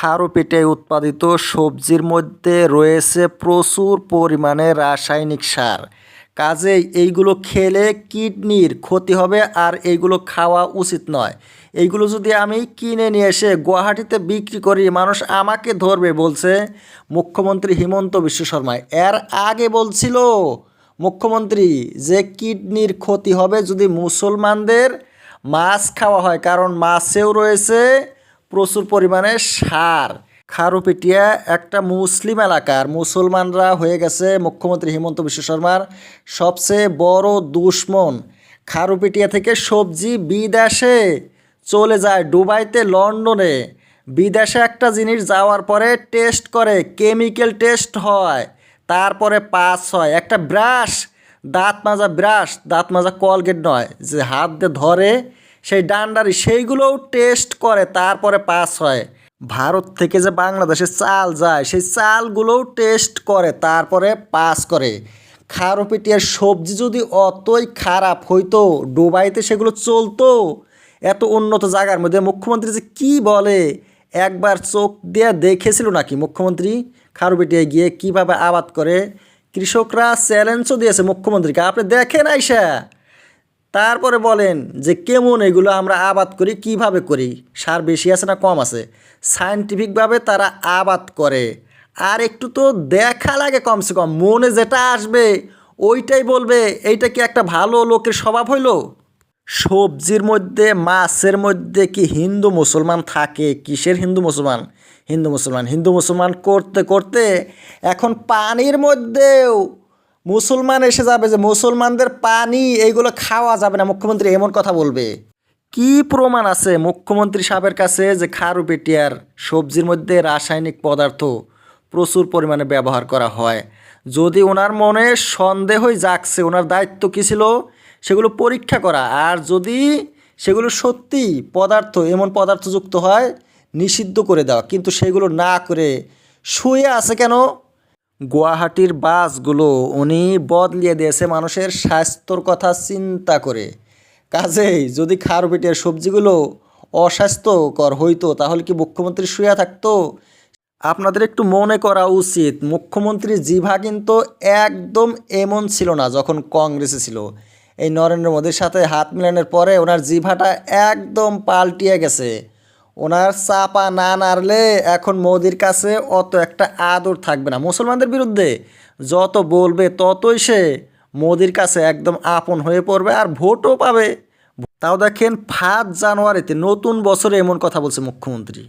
খারো পেটে উৎপাদিত সবজির মধ্যে রয়েছে প্রচুর পরিমাণে রাসায়নিক সার। কাজেই এইগুলো খেলে কিডনির ক্ষতি হবে আর এইগুলো খাওয়া উচিত নয়। এইগুলো যদি আমি কিনে নিয়ে এসে গুয়াহাটিতে বিক্রি করি, মানুষ আমাকে ধরবে বলছে মুখ্যমন্ত্রী হিমন্ত বিশ্ব শর্মা। এর আগে বলছিল মুখ্যমন্ত্রী যে কিডনির ক্ষতি হবে যদি মুসলমানদের মাছ খাওয়া হয়, কারণ মাছেও রয়েছে প্রচুর পরিমাণে সার। খারুপেটিয়া একটা মুসলিম এলাকার মুসলমানরা হয়ে গেছে মুখ্যমন্ত্রী হিমন্ত বিশ্ব শর্মার সবচেয়ে বড় দুশ্মন। খারুপেটিয়া থেকে সবজি বিদেশে চলে যায় দুবাইতে, লন্ডনে। বিদেশে একটা জিনিস যাওয়ার পরে টেস্ট করে, কেমিক্যাল টেস্ট হয়, তারপরে পাস হয়। একটা ব্রাশ, দাঁত মাজা ব্রাশ, দাঁত মাজা কলগেট নয়, যে হাত দিয়ে ধরে সেই ডান্ডারি সেইগুলোও টেস্ট করে, তারপরে পাস হয়। ভারত থেকে যে বাংলাদেশে চাল যায়, সেই চালগুলোও টেস্ট করে, তারপরে পাস করে। খারোপিটিয়ার সবজি যদি অতই খারাপ হইতো, ডুবাইতে সেগুলো চলতো। এত উন্নত জায়গার মধ্যে মুখ্যমন্ত্রী যে কী বলে? একবার চোখ দিয়ে দেখেছিল নাকি মুখ্যমন্ত্রী? খারুপিটিয়ায় গিয়ে কীভাবে আবাদ করে? কৃষকরা চ্যালেঞ্জও দিয়েছে মুখ্যমন্ত্রীকে। আপনি দেখেন আইসা। তারপরে বলেন যে কেমন এগুলো আমরা আবাদ করি, কীভাবে করি? সার বেশি আছে না কম আছে? সায়েন্টিফিকভাবে তারা আবাদ করে। আর একটু তো দেখা লাগে কমসে কম, মনে যেটা আসবে, ওইটাই বলবে, এইটা কি একটা ভালো লোকের স্বভাব হইল? সবজির মধ্যে, মাছের মধ্যে কি হিন্দু মুসলমান থাকে? কিসের হিন্দু মুসলমান? হিন্দু মুসলমান। হিন্দু মুসলমান করতে করতে এখন পানির মধ্যেও মুসলমান এসে যাবে যে মুসলমানদের পানি, এইগুলো খাওয়া যাবে না। মুখ্যমন্ত্রী এমন কথা বলবে। কি প্রমাণ আছে মুখ্যমন্ত্রী সাহেবের কাছে যে খারু পেটিয়ার সবজির মধ্যে রাসায়নিক পদার্থ প্রচুর পরিমাণে ব্যবহার করা হয়? যদি ওনার মনে সন্দেহই জাগছে, ওনার দায়িত্ব কী ছিল? সেগুলো পরীক্ষা করা। আর যদি সেগুলো সত্যি পদার্থ, এমন পদার্থযুক্ত হয়, নিষিদ্ধ করে দেওয়া। কিন্তু সেগুলো না করে শুয়ে আছে কেন? গুয়াহাটির বাসগুলো উনি বদলিয়ে দিয়েছে মানুষের স্বাস্থ্যর কথা চিন্তা করে। কাজেই যদি খারপিটিয়ার সবজিগুলো অস্বাস্থ্যকর হইতো, তাহলে কি মুখ্যমন্ত্রী শুয়ে থাকতো? আপনাদের একটু মনে করা উচিত, মুখ্যমন্ত্রী জিভা কিন্তু একদম এমন ছিল না যখন কংগ্রেসে ছিল। এই নরেন্দ্র মোদীর সাথে হাত মিলানোর পরে ওনার জিভাটা একদম পাল্টিয়ে গেছে। ওনার চাপা না নাড়লে এখন মোদির কাছে অত একটা আদর থাকবে না। মুসলমানদের বিরুদ্ধে যত বলবে ততই সে মোদির কাছে একদম আপন হয়ে পড়বে আর ভোটও পাবে। তাও দেখেন ফার্স্ট জানুয়ারিতে নতুন বছরে এমন কথা বলছে মুখ্যমন্ত্রী।